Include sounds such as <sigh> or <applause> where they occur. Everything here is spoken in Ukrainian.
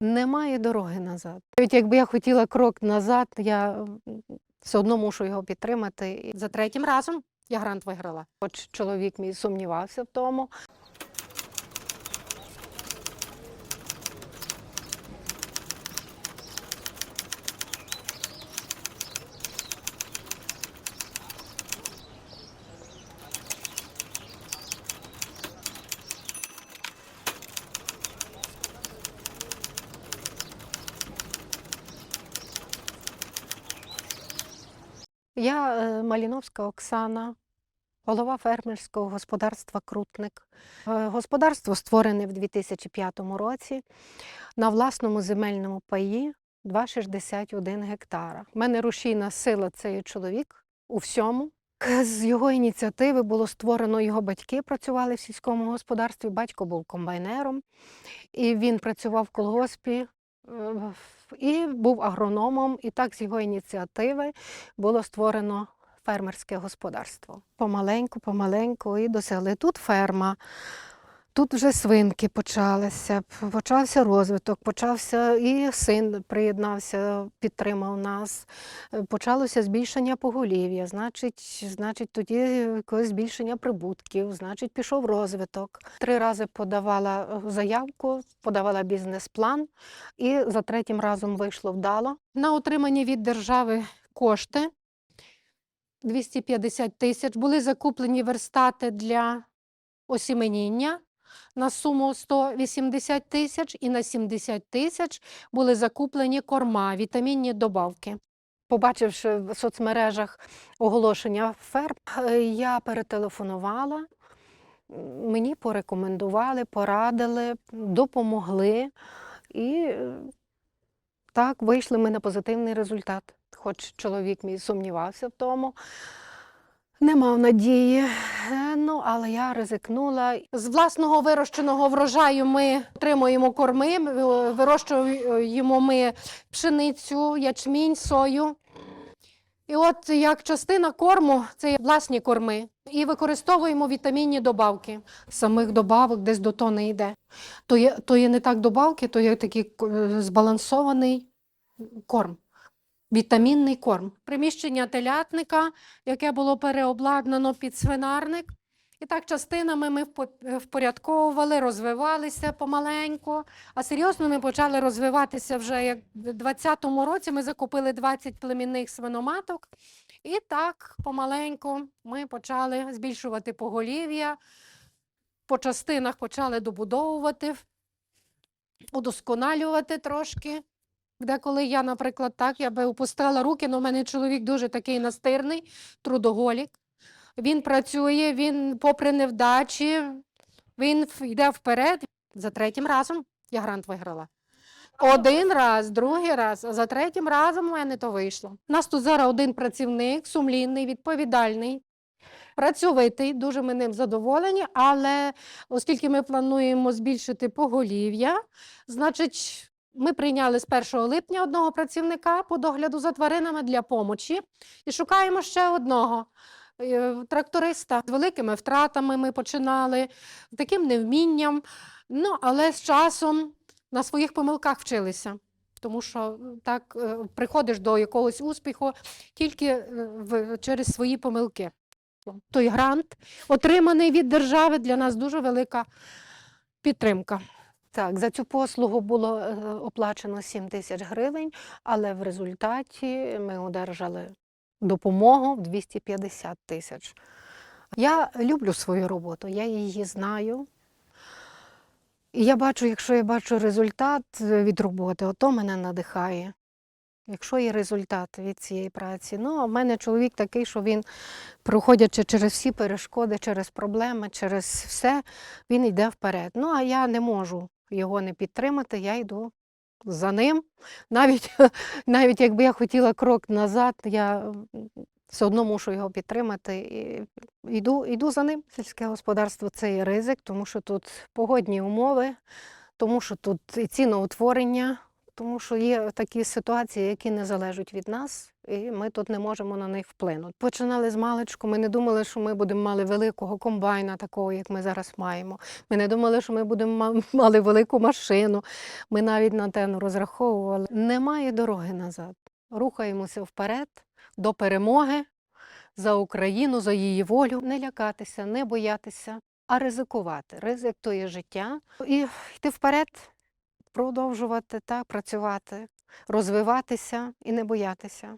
Немає дороги назад. Навіть якби я хотіла крок назад, я все одно мушу його підтримати. За третім разом я грант виграла. Хоч чоловік мій сумнівався в тому. Я е, Маліновська Оксана, голова фермерського господарства Крутник. Е, Господарство створене в 2005 році на власному земельному паї 2,61 гектара. У мене рушійна сила це чоловік у всьому. З його ініціативи було створено його батьки, працювали в сільському господарстві. Батько був комбайнером, і він працював в колгоспі і був агрономом. І так з його ініціативи було створено фермерське господарство. Помаленьку, помаленьку і досягли. Тут ферма, тут вже свинки почалися, почався розвиток, почався і син приєднався, підтримав нас. Е, Почалося збільшення поголів'я, значить, значить, тоді якесь збільшення прибутків, значить, пішов розвиток. Три рази подавала е, заявку, подавала бізнес-план, і за третім разом вийшло вдало. На отримані від держави кошти 250 тисяч. Були закуплені верстати для осіменіння на суму 180 тисяч, і на 70 тисяч були закуплені корма, вітамінні добавки. Побачивши в соцмережах оголошення ферм, е, я перетелефонувала. Мені порекомендували, порадили, допомогли. І е, так вийшли ми на позитивний результат. Хоч чоловік мій сумнівався в тому, не мав надії. Е, Ну, але я ризикнула. З власного вирощеного врожаю ми отримуємо корми, е, вирощуємо ми пшеницю, ячмінь, сою. І от як частина корму це власні корми. І використовуємо вітамінні добавки. Самих добавок десь до тони йде. То є, то є не так добавки, то є такий е, збалансований корм. Вітамінний корм. Приміщення телятника, яке було переобладнано під свинарник. І так частинами ми впорядковували, розвивалися помаленьку. А серйозно ми почали розвиватися вже як в 2020 році. Ми закупили 20 племінних свиноматок. І так помаленьку ми почали збільшувати поголів'я, по частинах почали добудовувати, удосконалювати трошки. Деколи я, наприклад, так, я би опустила руки, але в мене чоловік дуже такий настирний, трудоголік. Він працює, він, попри невдачі, він йде вперед. За третім разом я грант виграла. Один раз, другий раз, а за третім разом у мене то вийшло. У нас тут зараз один працівник, сумлінний, відповідальний, працьовитий, дуже ми ним задоволені, але оскільки ми плануємо збільшити поголів'я, значить. Ми прийняли з 1 липня одного працівника по догляду за тваринами для помочі і шукаємо ще одного е, тракториста. З великими втратами ми починали, з таким невмінням. Ну, але з часом на своїх помилках вчилися. Тому що так е, приходиш до якогось успіху тільки е, через свої помилки. Той грант, отриманий від держави, для нас дуже велика підтримка. Так, за цю послугу було е, оплачено 7 тисяч гривень, але в результаті ми одержали допомогу в 250 тисяч. Я люблю свою роботу, я її знаю. І я бачу, якщо я бачу результат е, від роботи, ото мене надихає. Якщо є результат від цієї праці. Ну, а в мене чоловік такий, що він, проходячи через всі перешкоди, через проблеми, через все, він йде вперед. Ну, а я не можу його не підтримати, я йду за ним. <laughs> Навіть, навіть якби я хотіла крок назад, я все одно мушу його підтримати. І йду, йду за ним. Сільське господарство це і ризик, тому що тут погодні умови, тому що тут і ціноутворення, тому що є такі ситуації, які не залежать від нас, і ми тут не можемо на них вплинути. Починали з маличку. Ми не думали, що ми будемо мали великого комбайна, такого, як ми зараз маємо. Ми не думали, що ми будемо ма- <laughs> мали велику машину. Ми навіть на те не розраховували. Немає дороги назад. Рухаємося вперед до перемоги за Україну, за її волю. Не лякатися, не боятися, а ризикувати. Ризик то є життя. І йти вперед, продовжувати так, працювати, розвиватися і не боятися.